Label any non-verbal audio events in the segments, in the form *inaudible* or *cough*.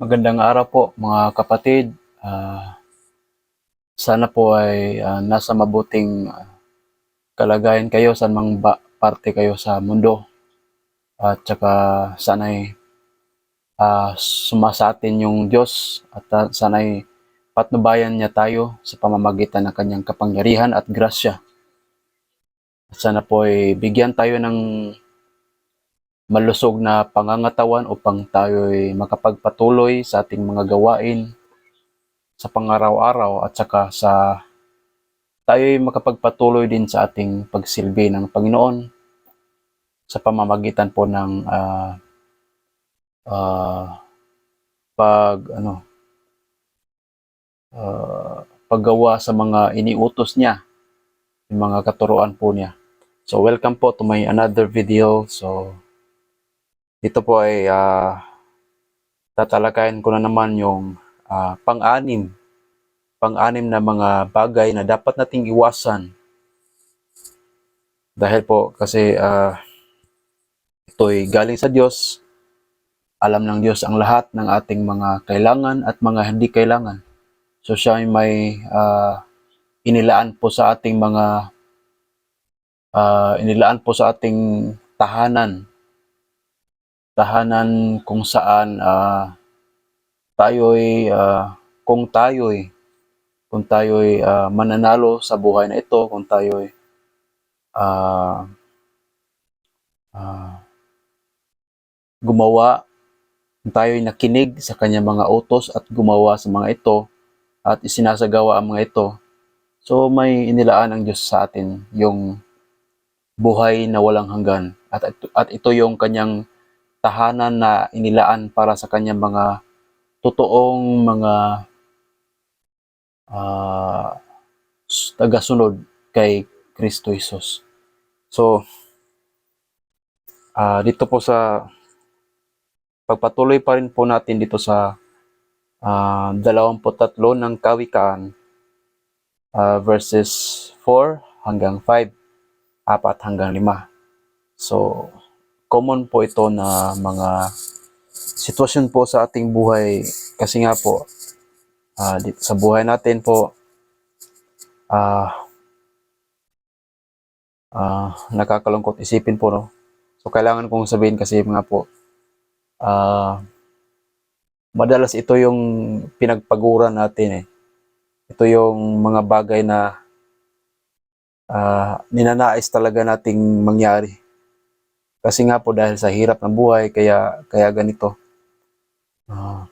Magandang araw po mga kapatid. Ah, sana po ay ah, nasa mabuting ah, kalagayan kayo sa mang ba- parte kayo sa mundo. At saka sana ay ah, sumasatin yung Diyos at ah, sana ay patnubayan niya tayo sa pamamagitan ng kanyang kapangyarihan at grasya. At sana po ay bigyan tayo ng malusog na pangangatawan upang tayo ay makapagpatuloy sa ating mga gawain sa pangaraw-araw at saka sa tayo ay makapagpatuloy din sa ating pagsilbi ng Panginoon sa pamamagitan po ng ah, ah, pag ano ah, paggawa sa mga iniutos niya yung mga katuruan po niya. So welcome po to my another video. So dito po ay ah, tatalakayin ko na naman yung ah, pang-anim, pang-anim na mga bagay na dapat nating iwasan. Dahil po kasi ah, ito'y galing sa Diyos, alam ng Diyos ang lahat ng ating mga kailangan at mga hindi kailangan. So siya ay may ah, inilaan po sa ating mga ah, inilaan po sa ating tahanan tahanan kung saan ah, tayo'y ah, kung tayo'y kung tayo'y ah, mananalo sa buhay na ito, kung tayo'y ah, ah, gumawa, kung tayo'y nakinig sa kanyang mga utos at gumawa sa mga ito at isinasagawa ang mga ito. So may inilaan ang Diyos sa atin yung buhay na walang hanggan at at ito yung kanyang tahanan na inilaan para sa kanyang mga totoong mga s- tagasunod kay Kristo Jesus. So, ah, dito po sa pagpatuloy pa rin po natin dito sa ah, 23 ng Kawikaan ah, verses 4 hanggang 5, 4 hanggang 5. So, common po ito na mga sitwasyon po sa ating buhay. Kasi nga po di- sa buhay natin po ah ah, nakakalungkot isipin po no? So kailangan kong sabihin kasi mga po ah madalas ito yung pinagpaguran natin eh. Ito yung mga bagay na ah, ninanais talaga nating mangyari kasi nga po dahil sa hirap ng buhay, kaya, kaya ganito. Ah,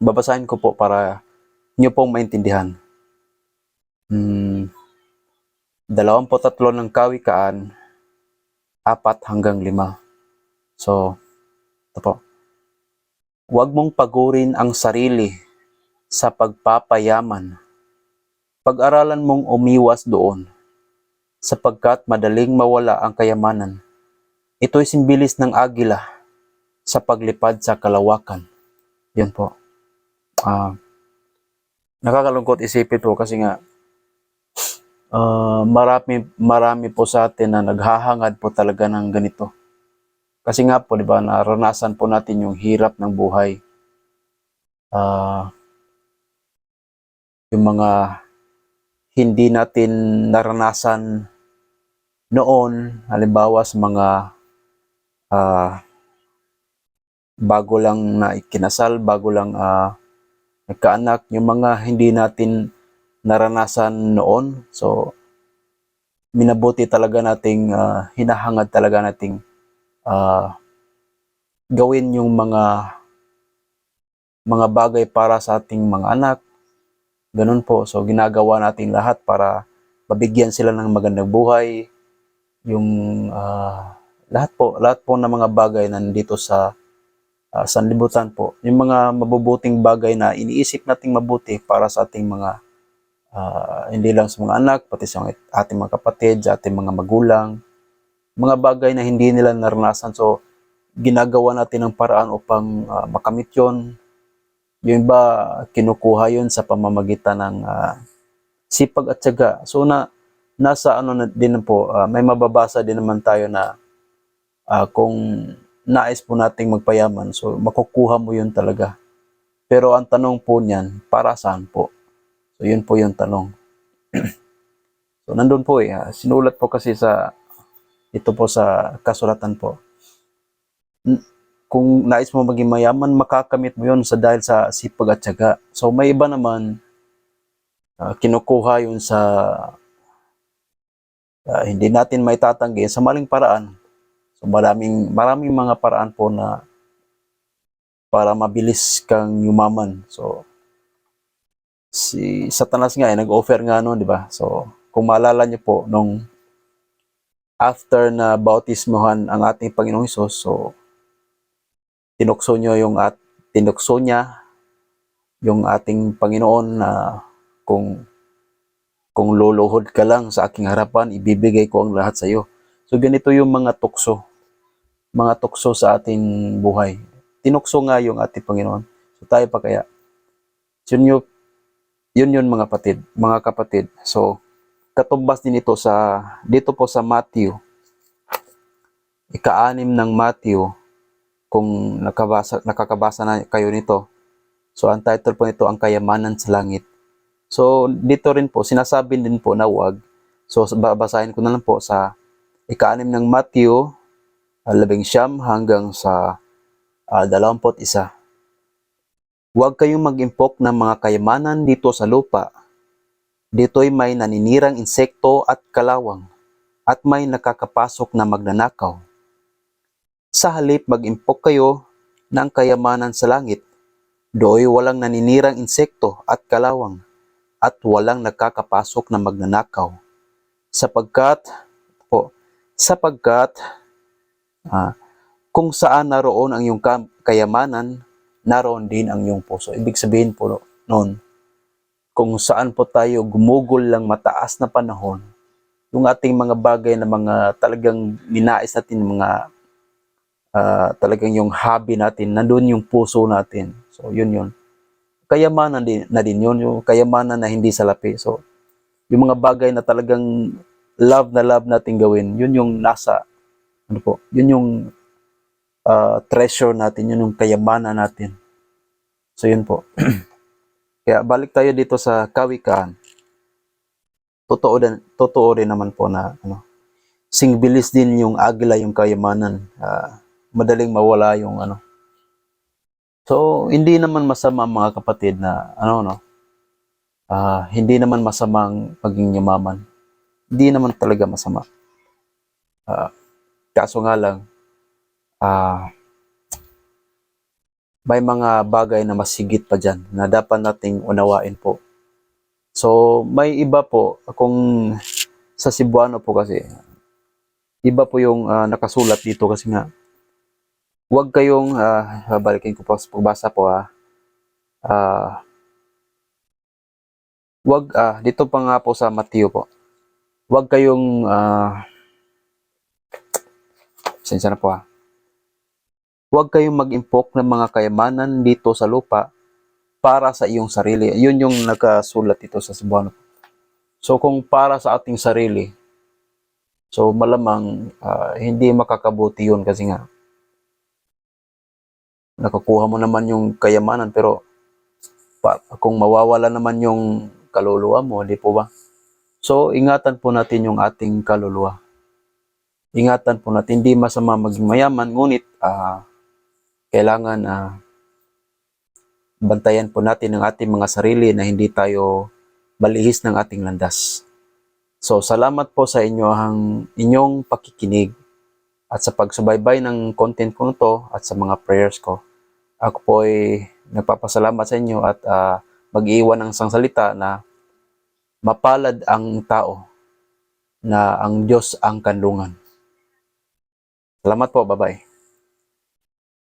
babasahin ko po para nyo pong maintindihan. Hmm, 23 ng kawikaan, 4 hanggang 5. So, ito po. Huwag mong pagurin ang sarili sa pagpapayaman. Pag-aralan mong umiwas doon, sapagkat madaling mawala ang kayamanan. Ito'y simbilis ng agila sa paglipad sa kalawakan. Yun po. Ah, nakakalungkot isipin po kasi nga ah, marami marami po sa atin na naghahangad po talaga ng ganito. Kasi nga po, di ba, naranasan po natin yung hirap ng buhay. Ah, yung mga hindi natin naranasan noon, halimbawa sa mga ah, bago lang na ikinasal, bago lang ah, nagkaanak, yung mga hindi natin naranasan noon. So, minabuti talaga nating ah, hinahangad talaga nating ah, gawin yung mga mga bagay para sa ating mga anak. Ganun po. So, ginagawa natin lahat para mabigyan sila ng magandang buhay. Yung ah, lahat po, lahat po ng mga bagay na nandito sa uh, sanlibutan po. Yung mga mabubuting bagay na iniisip nating mabuti para sa ating mga ah, hindi lang sa mga anak, pati sa ating mga kapatid, sa ating mga magulang. Mga bagay na hindi nila naranasan. So, ginagawa natin ng paraan upang ah, makamit yon. Yung iba, kinukuha yun sa pamamagitan ng ah, sipag at syaga. So, na, nasa ano na din po, ah, may mababasa din naman tayo na ah, kung nais po nating magpayaman, so makukuha mo yun talaga. Pero ang tanong po niyan, para saan po? So yun po yung tanong. *clears throat* so nandun po eh, ah, sinulat po kasi sa, ito po sa kasulatan po. Kung nais mo maging mayaman, makakamit mo yun sa dahil sa sipag at tiyaga. So may iba naman, ah, kinukuha yun sa ah, hindi natin may tatanggi sa maling paraan. So maraming maraming mga paraan po na para mabilis kang yumaman. So si Satanas nga eh, nag-offer nga noon, di ba? So kung maalala niyo po nung after na bautismohan ang ating Panginoong Hesus, so tinukso niyo yung at tinukso niya yung ating Panginoon na kung kung luluhod ka lang sa aking harapan, ibibigay ko ang lahat sa iyo. So ganito yung mga tukso, mga tukso sa ating buhay. Tinukso nga yung ating Panginoon. So tayo pa kaya. Yun yun, yun yun mga kapatid, mga kapatid. So katumbas din ito sa dito po sa Matthew. Ika-anim ng Matthew kung nakabasa nakakabasa na kayo nito. So ang title po nito ang kayamanan sa langit. So dito rin po sinasabi din po na wag. So babasahin ko na lang po sa ika-anim ng Matthew, labing siyam hanggang sa uh, dalawampot isa. Huwag kayong mag-impok ng mga kayamanan dito sa lupa. Dito'y may naninirang insekto at kalawang, at may nakakapasok na magnanakaw. Sa halip mag-impok kayo ng kayamanan sa langit. Do'y walang naninirang insekto at kalawang, at walang nakakapasok na magnanakaw. Sapagkat, po, sapagkat, ah, kung saan naroon ang iyong ka- kayamanan, naroon din ang iyong puso. Ibig sabihin po noon, kung saan po tayo gumugol lang mataas na panahon, yung ating mga bagay na mga talagang ninais natin, mga ah, talagang yung hobby natin, nandun yung puso natin. So, yun yun. Kayamanan din, na din yun, yung kayamanan na hindi salapi. So, yung mga bagay na talagang love na love natin gawin, yun yung nasa, ano po, yun yung ah, treasure natin, yun yung kayamanan natin. So, yun po. *clears throat* Kaya balik tayo dito sa kawikaan. Totoo din, totoo rin naman po na ano, singbilis din yung agila yung kayamanan. Ah, madaling mawala yung ano. So, hindi naman masama mga kapatid na ano no. Ah, hindi naman masamang maging yumaman. Hindi naman talaga masama. Ah, kaso nga lang ah may mga bagay na masigit pa dyan na dapat nating unawain po. So, may iba po, kung sa Cebuano po kasi, iba po yung ah, nakasulat dito kasi nga, huwag kayong, ah, balikin ko po sa pagbasa po ha, ah, wag, ah, dito pa nga po sa Matthew po, huwag kayong, ah, sensya na po ha, Huwag kayong mag-impok ng mga kayamanan dito sa lupa para sa iyong sarili. Yun yung nakasulat dito sa Cebuano. So kung para sa ating sarili, so malamang ah, hindi makakabuti yun kasi nga nakakuha mo naman yung kayamanan pero pa, kung mawawala naman yung kaluluwa mo, di po ba? So ingatan po natin yung ating kaluluwa. Ingatan po natin, hindi masama maging mayaman, ngunit ah, kailangan ah, bantayan po natin ang ating mga sarili na hindi tayo balihis ng ating landas. So, salamat po sa inyo ang inyong pakikinig at sa pagsubaybay ng content ko to at sa mga prayers ko. Ako po ay nagpapasalamat sa inyo at ah, mag-iwan ng isang salita na mapalad ang tao na ang Diyos ang kanlungan. Salamat po, bye-bye.